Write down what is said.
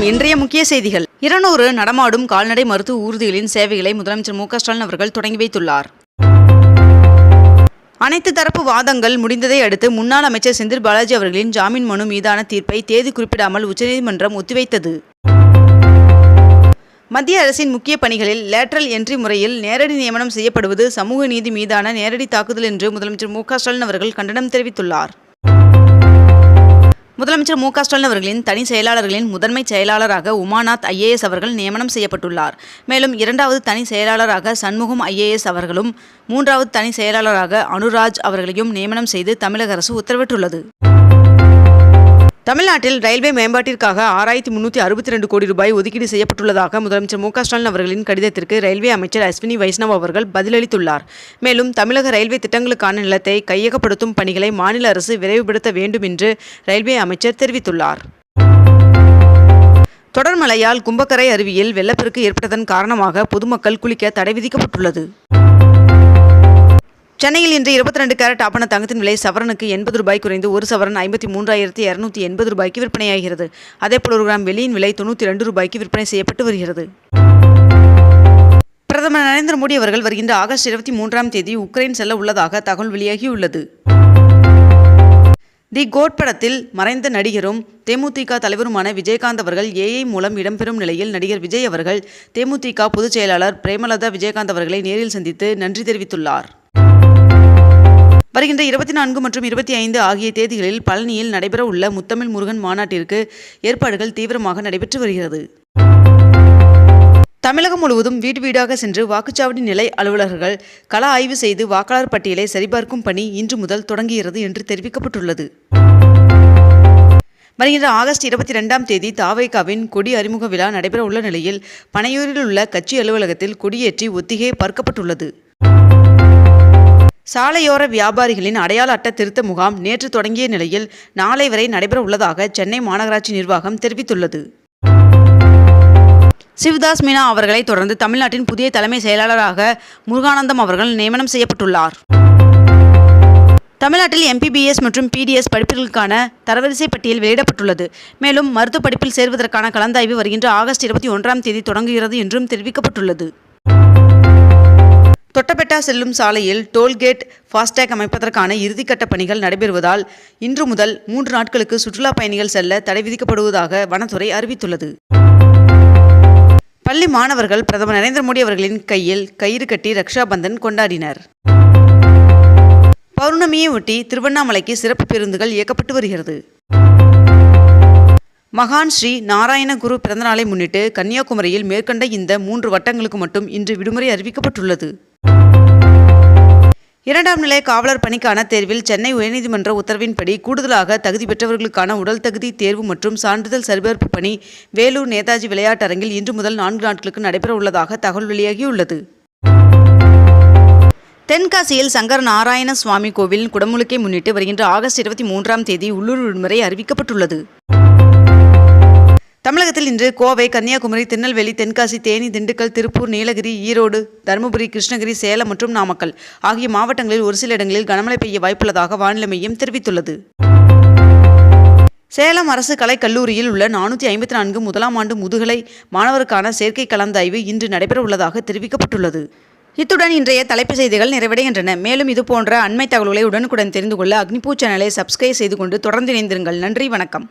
வணக்கம். இன்றைய முக்கிய செய்திகள். இருநூறு நடமாடும் கால்நடை மருத்துவ ஊர்திகளின் சேவைகளை முதலமைச்சர் மு ஸ்டாலின் அவர்கள் தொடங்கி வைத்துள்ளார். அனைத்து தரப்பு வாதங்கள் முடிந்ததை அடுத்து முன்னாள் அமைச்சர் செந்தில் பாலாஜி அவர்களின் ஜாமீன் மனு மீதான தீர்ப்பை தேதி குறிப்பிடாமல் உச்சநீதிமன்றம் ஒத்திவைத்தது. மத்திய அரசின் முக்கிய பணிகளில் லேட்ரல் என்ட்ரி முறையில் நேரடி நியமனம் செய்யப்படுவது சமூக நீதி மீதான நேரடி தாக்குதல் என்று முதலமைச்சர் மு ஸ்டாலின் அவர்கள் கண்டனம் தெரிவித்துள்ளார். முதலமைச்சர் மு க ஸ்டாலின் அவர்களின் தனி செயலாளர்களின் முதன்மை செயலாளராக உமாநாத் ஐஏஎஸ் அவர்கள் நியமனம் செய்யப்பட்டுள்ளார். மேலும் இரண்டாவது தனி செயலாளராக சண்முகம் ஐஏஎஸ் அவர்களும் மூன்றாவது தனி செயலாளராக அனுராஜ் அவர்களையும் நியமனம் செய்து தமிழக அரசு உத்தரவிட்டுள்ளது. தமிழ்நாட்டில் ரயில்வே மேம்பாட்டிற்காக ஆறாயிரத்தி முன்னூற்றி அறுபத்தி ரெண்டு கோடி ரூபாய் ஒதுக்கீடு செய்யப்பட்டுள்ளதாக முதலமைச்சர் மு ஸ்டாலின் அவர்களின் கடிதத்திற்கு ரயில்வே அமைச்சர் அஸ்வினி வைஷ்ணவ் அவர்கள் பதிலளித்துள்ளார். மேலும் தமிழக ரயில்வே திட்டங்களுக்கான நிலத்தை கையகப்படுத்தும் பணிகளை மாநில அரசு விரைவுபடுத்த வேண்டும் என்று ரயில்வே அமைச்சர் தெரிவித்துள்ளார். தொடர் மழையால் கும்பக்கரை அருவியில் வெள்ளப்பெருக்கு ஏற்பட்டதன் காரணமாக பொதுமக்கள் குளிக்க தடை விதிக்கப்பட்டுள்ளது. சென்னையில் இன்று இருபத்தி ரெண்டு கேரட் ஆப்பண தங்கத்தின் விலை சவரனுக்கு எண்பது ரூபாய் குறைந்து ஒரு சவரன் ஐம்பத்தி மூன்றாயிரத்தி இரநூத்தி எண்பது ரூபாய்க்கு விற்பனையாகிறது. அதேபோல் ஒரு கிராம் வெள்ளியின் விலை தொண்ணூற்றி ரெண்டு ரூபாய்க்கு விற்பனை செய்யப்பட்டு வருகிறது. பிரதமர் நரேந்திர மோடி அவர்கள் வருகின்ற ஆகஸ்ட் இருபத்தி மூன்றாம் தேதி உக்ரைன் செல்ல உள்ளதாக தகவல் வெளியாகியுள்ளது. தி கோட் படத்தில் மறைந்த நடிகரும் தேமுதிக தலைவருமான விஜயகாந்த் அவர்கள் ஏஐ மூலம் இடம்பெறும் நிலையில் நடிகர் விஜய் அவர்கள் தேமுதிக பொதுச் செயலாளர் பிரேமலதா விஜயகாந்த் அவர்களை நேரில் சந்தித்து நன்றி தெரிவித்துள்ளார். வருகின்ற இருபத்தி நான்கு மற்றும் இருபத்தி ஐந்து ஆகிய தேதிகளில் பழனியில் நடைபெற உள்ள முத்தமிழ் முருகன் மாநாட்டிற்கு ஏற்பாடுகள் தீவிரமாக நடைபெற்று வருகிறது. தமிழகம் முழுவதும் வீடு வீடாக சென்று வாக்குச்சாவடி நிலை அலுவலர்கள் கள ஆய்வு செய்து வாக்காளர் பட்டியலை சரிபார்க்கும் பணி இன்று முதல் தொடங்குகிறது என்று தெரிவிக்கப்பட்டுள்ளது. வருகின்ற ஆகஸ்ட் இருபத்தி ரெண்டாம் தேதி தாவைக்காவின் கொடி அறிமுக விழா நடைபெற உள்ள நிலையில் பனையூரில் உள்ள கட்சி அலுவலகத்தில் கொடியேற்றி ஒத்திகை பார்க்கப்பட்டுள்ளது. சாலையோர வியாபாரிகளின் அடையாள அட்ட திருத்த முகாம் நேற்று தொடங்கிய நிலையில் நாளை வரை நடைபெற உள்ளதாக சென்னை மாநகராட்சி நிர்வாகம் தெரிவித்துள்ளது. சிவதாஸ் மீனா அவர்களை தொடர்ந்து தமிழ்நாட்டின் புதிய தலைமை செயலாளராக முருகானந்தம் அவர்கள் நியமனம் செய்யப்பட்டுள்ளார். தமிழ்நாட்டில் எம்பிபிஎஸ் மற்றும் பிடிஎஸ் படிப்புகளுக்கான தரவரிசை பட்டியல் வெளியிடப்பட்டுள்ளது. மேலும் மருத்துவ படிப்பில் சேர்வதற்கான கலந்தாய்வு வருகின்ற ஆகஸ்ட் இருபத்தி ஒன்றாம் தேதி தொடங்குகிறது என்றும் தெரிவிக்கப்பட்டுள்ளது. தொட்டபெட்டா செல்லும் சாலையில் டோல்கேட் ஃபாஸ்டேக் அமைப்பதற்கான இறுதிக்கட்ட பணிகள் நடைபெறுவதால் இன்று முதல் மூன்று நாட்களுக்கு சுற்றுலா பயணிகள் செல்ல தடை விதிக்கப்படுவதாக வனத்துறை அறிவித்துள்ளது. பள்ளி மாணவர்கள் பிரதமர் நரேந்திர மோடி அவர்களின் கையில் கயிறு கட்டி ரக்ஷாபந்தன் கொண்டாடினர். பௌர்ணமியை ஒட்டி திருவண்ணாமலைக்கு சிறப்பு பேருந்துகள் இயக்கப்பட்டு வருகிறது. மகான் ஸ்ரீ நாராயணகுரு பிறந்தநாளை முன்னிட்டு கன்னியாகுமரியில் மேற்கண்ட இந்த மூன்று வட்டங்களுக்கு மட்டும் இன்று விடுமுறை அறிவிக்கப்பட்டுள்ளது. இரண்டாம் நிலை காவலர் பணிக்கான தேர்வில் சென்னை உயர்நீதிமன்ற உத்தரவின்படி கூடுதலாக தகுதி பெற்றவர்களுக்கான உடல் தகுதி தேர்வு மற்றும் சான்றிதழ் சரிபார்ப்பு பணி வேலூர் நேதாஜி விளையாட்டரங்கில் இன்று முதல் நான்கு நாட்களுக்கு நடைபெற உள்ளதாக தகவல் வெளியாகியுள்ளது. தென்காசியில் சங்கர நாராயண சுவாமி கோவில் குடமுழுக்கை முன்னிட்டு வருகின்ற ஆகஸ்ட் இருபத்தி மூன்றாம் தேதி உள்ளூர் விடுமுறை அறிவிக்கப்பட்டுள்ளது. தமிழகத்தில் இன்று கோவை கன்னியாகுமரி திருநெல்வேலி தென்காசி தேனி திண்டுக்கல் திருப்பூர் நீலகிரி ஈரோடு தருமபுரி கிருஷ்ணகிரி சேலம் மற்றும் நாமக்கல் ஆகிய மாவட்டங்களில் ஒரு சில இடங்களில் கனமழை பெய்ய வாய்ப்புள்ளதாக வானிலை மையம் தெரிவித்துள்ளது. சேலம் அரசு கலைக்கல்லூரியில் உள்ள நானூற்றி ஐம்பத்தி நான்கு முதலாம் ஆண்டு முதுகலை மாணவருக்கான சேர்க்கை கலந்தாய்வு இன்று நடைபெற உள்ளதாக தெரிவிக்கப்பட்டுள்ளது. இத்துடன் இன்றைய தலைப்பு செய்திகள் நிறைவடைகின்றன. மேலும் இதுபோன்ற அண்மை தகவல்களை உடனுக்குடன் தெரிந்து கொள்ள அக்னிபூ சேனலை சப்ஸ்கிரைப் செய்து கொண்டு தொடர்ந்து இணைந்திருங்கள். நன்றி வணக்கம்.